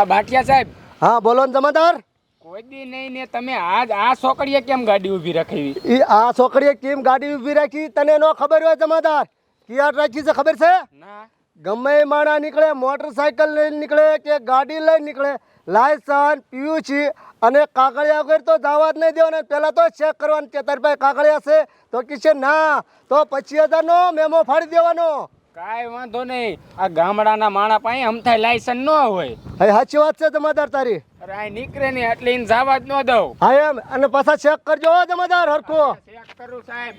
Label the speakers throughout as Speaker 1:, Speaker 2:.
Speaker 1: આ બાટિયા સાહેબ.
Speaker 2: હા બોલો ને જમાદાર.
Speaker 1: કોઈ દી નહીં ને તમે આજ આ સોકડીએ કેમ ગાડી ઊભી રાખી
Speaker 2: ઈ આ છોકરીએ કેમ ગાડી ઊભી રાખી? તને નો ખબર હોય જમાદાર. કિયાર રાખી છે ખબર છે?
Speaker 1: ના.
Speaker 2: ગમે માણા નીકળે મોટરસાયકલ લઈને નીકળે કે ગાડી લઈને નીકળે લાયસન્સ પીયુસી અને કાગળિયા વગર તો જવા જ નહીં દેવાના. પહેલાં તો ચેક કરવાનું કે તારી પાસે કાગળિયા છે તો કે ના તો પચીસ હજારનો મેમો ફાડી દેવાનો.
Speaker 1: કાંઈ વાંધો નહીં. આ ગામડાના માણા પાસે અમથાય લાયસન્સ ન હોય.
Speaker 2: હા સાચી વાત છે જમાદાર તારી.
Speaker 1: અરે આ નીકળે નહીં એટલે એને જવા જ ન દઉં.
Speaker 2: હા એમ અને પાછા ચેક કરજો હો જમાદાર હરખો.
Speaker 1: ચેક કરું સાહેબ.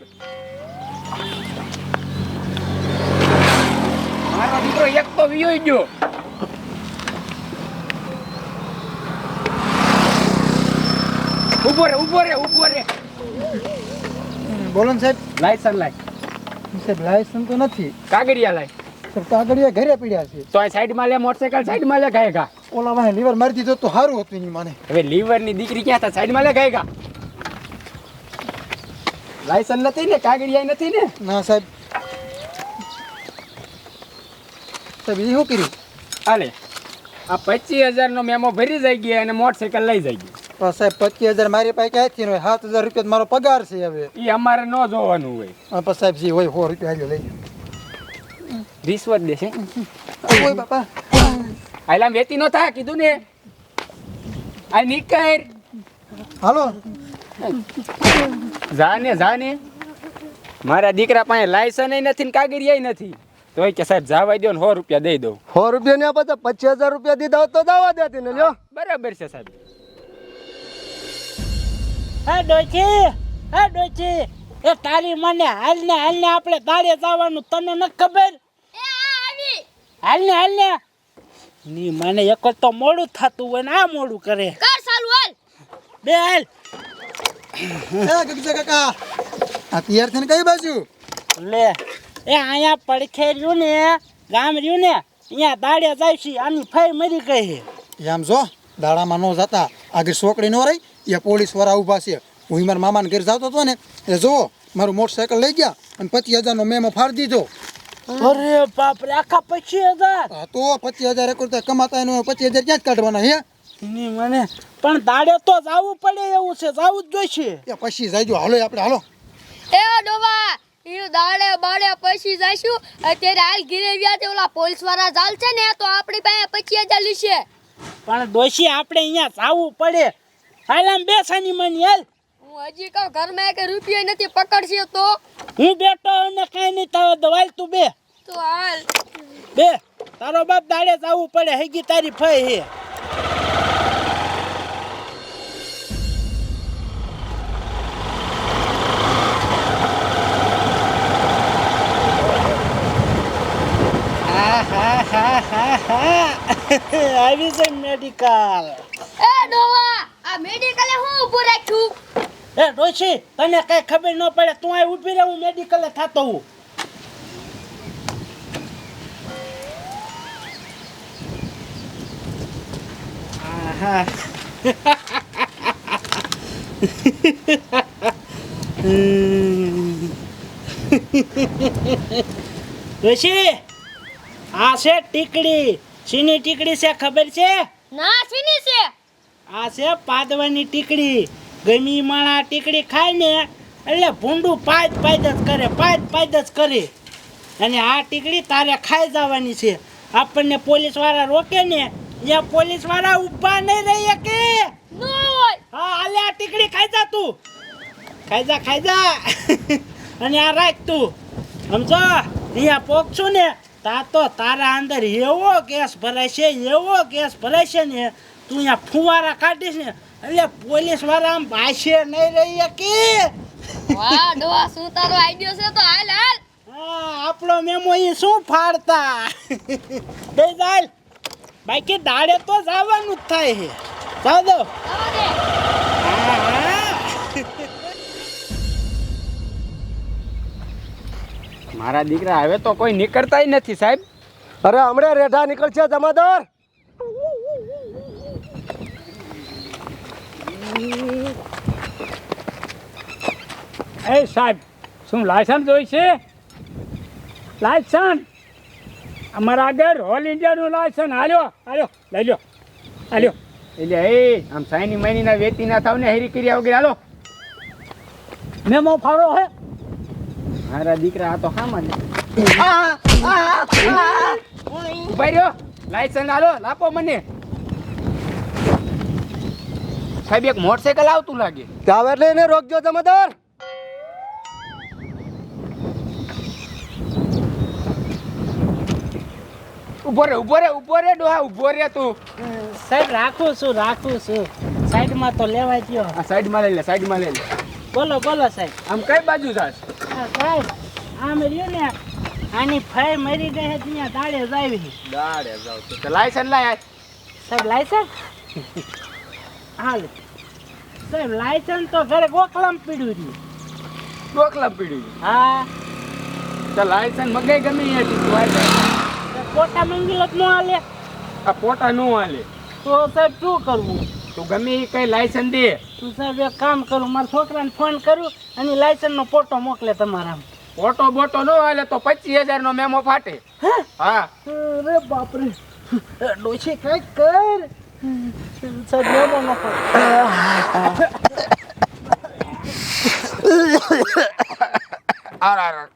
Speaker 1: મારો દીકરો એક તો વિયો ગયો. ઊભો રે ઊભો રે ઊભો રે.
Speaker 3: બોલો ને સાહેબ.
Speaker 1: લાયસન્સ લાય.
Speaker 3: સાહેબ લાયસન્સ તો નથી.
Speaker 1: કાગડિયા લાય.
Speaker 3: કાગડિયા ઘરે પડ્યા છે.
Speaker 1: તો આ સાઈડમાં લે મોટરસાયકલ સાઈડમાં લે ગાય ગા
Speaker 3: ઓલા વાહે લીવર મારી દીધો તો સારું હતું એની માને.
Speaker 1: હવે લીવરની દીકરી ક્યાં હતા? સાઈડમાં લે ગાય ગા લાયસન્સ નથી ને કાગળિયા નથી ને?
Speaker 3: ના સાહેબ. સાહેબ એ શું કર્યું?
Speaker 1: હાલે આ પચીસ હજાર નો મેમો ભરી જાય ગયા અને મોટરસાયકલ લઈ જાય ગઈ
Speaker 3: સાહેબ પચીસ હજાર મારી પાસે ક્યાંથી હોય? સાત હજાર રૂપિયા મારો પગાર છે હવે.
Speaker 1: એ અમારે ન જોવાનું હોય.
Speaker 3: પણ સાહેબ જે હોય સો રૂપિયા હાલ્યો લઈ
Speaker 1: રિશ્વત દેશે
Speaker 3: ઓય બાપા.
Speaker 1: આયલા વેતી નો થા કીધું ને. આ નીકળ.
Speaker 3: હાલો.
Speaker 1: જાને જાને. મારા દીકરા પાસે લાયસન નથી ને કાગળિયા નથી. તો કે સાહેબ જવા દો ને સો રૂપિયા દઈ દઉં.
Speaker 2: સો રૂપિયા ને પછી પચીસ હજાર રૂપિયા દીધા તો દાવા દેતી ને લ્યો.
Speaker 1: બરાબર છે સાહેબ.
Speaker 4: હે ડોચી હે ડોચી એ તારી મને હાલ ને હાલ ને આપણે તારે જવાનું તને ન ખબર? હાલ ને હાલ ને ની મને એક જ તો મોડું થતું હોય ને આ મોડું કરે.
Speaker 5: કર સાલું હાલ.
Speaker 4: બે હાલ.
Speaker 3: એ ગગજા કાકા આ તૈયાર થઈને કઈ બાજુ?
Speaker 4: લે એ અહીંયા પડખે રહ્યું ને ગામ રહ્યું ને અહીંયા દાડે જાય છે આની ફાઈ મરી ગઈ છે.
Speaker 3: આમ જો દાડામાં ન જતા આગળ છોકરી નો રહી એ પોલીસવાળા ઊભા છે. હું મારા મામાને ઘેર જતો હતો ને એટલે જો મારું મોટરસાયકલ લઈ ગયા અને પચીસ હજારનો મેમો ફાડી દીધો.
Speaker 4: અરે બાપ રે આખા પચીસ હજાર?
Speaker 3: હા તો પચીસ હજાર એક રૂપિયા કમાતા એનો પચીસ હજાર ક્યાં જ કાઢવાના હે?
Speaker 4: ની મને પણ દાડે તો જવું પડે એવું છે જવું જ જોઈશે.
Speaker 3: એ પછી જાયજો હાલો આપણે હાલો.
Speaker 5: એ ડોવા ઈ દાડે બાડે પછી જઈશું. અત્યારે હાલ ઘીરે વ્યા છે ઓલા પોલીસવાળા ચાલ છે ને તો આપણી પાસે પચીસ હજાર લીશે.
Speaker 4: પણ દોશી આપણે અહીંયા જવું પડે. હાલ આમ બેસાની મની હાલ.
Speaker 5: હું હજી કહું ઘરમાં કે રૂપિયા નથી પકડશે તો?
Speaker 4: હું બેઠો ને કાંઈ નહીં તારો દવાલ તું બે.
Speaker 5: તો હાલ.
Speaker 4: બે. તારો બાપ દાડે જવું પડે હેગી તારી ફઈ હે. આવી છે મેડિકલ.
Speaker 5: એ ડોવા આ મેડિકલે હું ઊભો રાખ્યું
Speaker 4: એ ડોશી તને કઈ ખબર ન પડે તું આ ઊભી રહે હું મેડિકલે થતો હું. હમ. આ છે ટીકડી. સીની ટીકડી છે ખબર છે?
Speaker 5: ના સીની છે?
Speaker 4: આ છે પાદવાની ટીકડી. ગમી માણા ટીકડી ખાય ને એટલે ભૂંડું પાદ પાદ જ કરે પાદ પાદ જ કરે. અને આ ટીકડી તારે ખાઈ જવાની છે. આપણને પોલીસવાળા રોકે ને ત્યાં પોલીસવાળા ઊભા નહીં રહી કે હા હાલે આ ટીકડી ખાઈ જા તું. ખાઈ જા ખાઈ જા. અને આ રાખ તું. સમજો? અહીંયા પોકશું ને તા તો તારા અંદર એવો ગેસ ભરાય છે એવો ગેસ ભરાય છે ને તું અહીંયા ફુવારા કાઢીશ ને એટલે પોલીસવાળા આમ ભાષે નહીં રહી કે?
Speaker 5: વાહ ડોવા શું તારો આઈડિયો છે તો હાલ હાલ.
Speaker 4: હા આપણો મેમો એ શું ફાડતા? બે ચાલ બાકી દાડે તો જવાનું જ થાય છે. જાવ દો.
Speaker 1: મારા દીકરા હવે તો કોઈ નીકળતાય નથી સાહેબ.
Speaker 2: અરે હમણાં રેઢા નીકળશે જમાદાર.
Speaker 1: એ સાહેબ શું લાયસન્સ જોઈ છે? લાયસન્સ? અમારા આગળ ઓલ ઇન્ડિયાનું લાયસન્સ. હાલ્યો હાલ્યો લઈ લો
Speaker 4: હાલ્યો.
Speaker 1: એટલે એ આમ સાઈની મહિનીના ના વેતી ના થાવ ને હેરી કર્યા વગર હાલો.
Speaker 4: મેમો ફાળો હે.
Speaker 1: મારા દીકરા આ તો હા મને ઊભા રહ્યો. લાયસન્સ હાલો લાપો મને. સાહેબ એક મોટરસાયકલ આવતું લાગે.
Speaker 2: ત્યાં એટલે એને રોકજો જમાદાર
Speaker 1: ઊભો રે ઊભો રે ઊભો રે ડોહા ઊભો રે તું.
Speaker 4: સાહેબ રાખું છું રાખું છું. સાઈડમાં તો લેવાય ગયો
Speaker 1: આ સાઈડમાં લઈ લે સાઈડમાં લઈ લે.
Speaker 4: બોલો બોલો સાહેબ.
Speaker 1: આમ કઈ બાજુ જાસ
Speaker 4: હા, સાહેબ આમ રહ્યું ને આની ફાઈ મરી ગઈ હતી ત્યાં દાડે જ આવી.
Speaker 1: દાડે જાવ તો લાયસન્સ લાય.
Speaker 4: સાહેબ લાયસન્સ? હાલ. સાહેબ લાયસન્સ તો ઘરે ગોખલામ પીડ્યું છે
Speaker 1: ગોખલામ પીડ્યું
Speaker 4: હા.
Speaker 1: તો લાયસન્સ મગાઈ ગમે એ દીધું આય જાય.
Speaker 4: તો નો ન હાલે.
Speaker 1: આ પોટા નો હાલે.
Speaker 4: તો સાહેબ શું કરવું?
Speaker 1: તું ગમે એ કઈ લાયસન્સ દે.
Speaker 4: તું સાહેબ એક કામ કરું મારા છોકરાને ફોન કરું અને લાયસન્સનો ફોટો મોકલે તમારા
Speaker 1: ફોટો બોટો નો હાલે તો પચીસ હજાર નો મેમો ફાટે. હા?
Speaker 4: અરે બાપરે. ડોશી કઈ કર. ફોટો
Speaker 1: આર આર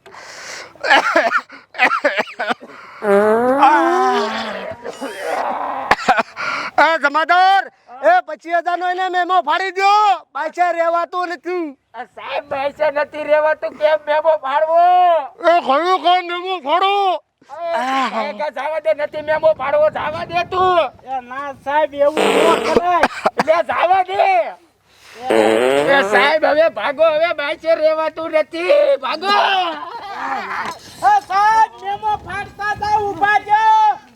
Speaker 2: એ જમાદાર એ પચીસ હજાર એને મેમો ફાડી દો પાછા રહેવાતું નથી
Speaker 1: સાહેબ પૈસા નથી રેવાતું કેમ મેમો ફાડવો
Speaker 2: એ કયું કોણ મેમો ફાડો
Speaker 1: જાવા દે નથી મેમો પાડવો જાવા દે તું.
Speaker 4: એ ના સાહેબ એવું ન કરાય.
Speaker 1: જાવા દે. એ સાહેબ હવે ભાગો હવે બાઈચે રેવાતું નથી. ભાગો.
Speaker 4: એ સાહેબ મેમો ફાડતા ઊભા જો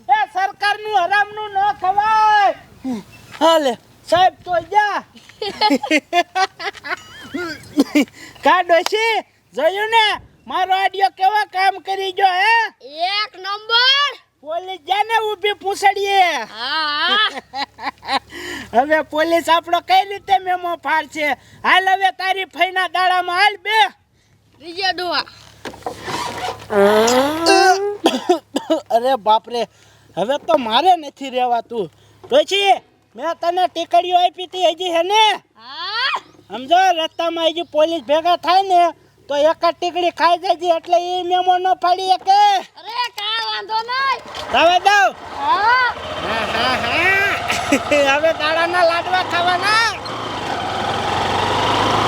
Speaker 4: એ સરકારનું હરામનું ન ખવાય. હાલે સાહેબ તો જા. કા ડોશી જોયું ને? મારો આડિયો કેવા કામ કરી જો હે?
Speaker 5: એક નંબર.
Speaker 4: પોલીસ જાને ઊભી પૂછડીએ.
Speaker 5: હા.
Speaker 4: હવે પોલીસ આપણો કઈ રીતે મેમો ફાડશે? હાલ હવે તારી ફઈના દાડામાં હાલ બે.
Speaker 5: ત્રીજા ડોહા
Speaker 4: અરે બાપરે હવે તો મારે નથી રહેવાતું પછી મેં તને ટીકડીઓ આપી હતી હજી હે ને?
Speaker 5: હા.
Speaker 4: સમજો રસ્તામાં હજી પોલીસ ભેગા થાય ને તો એક જ ટીકડી ખાઈ જાય છે એટલે એ મેમો ન ફાડી શકે.
Speaker 5: અરે કા વાંધો નહીં.
Speaker 4: હવે દઉં.
Speaker 5: હા.
Speaker 4: હવે દાડાના લાડવા ખાવાના.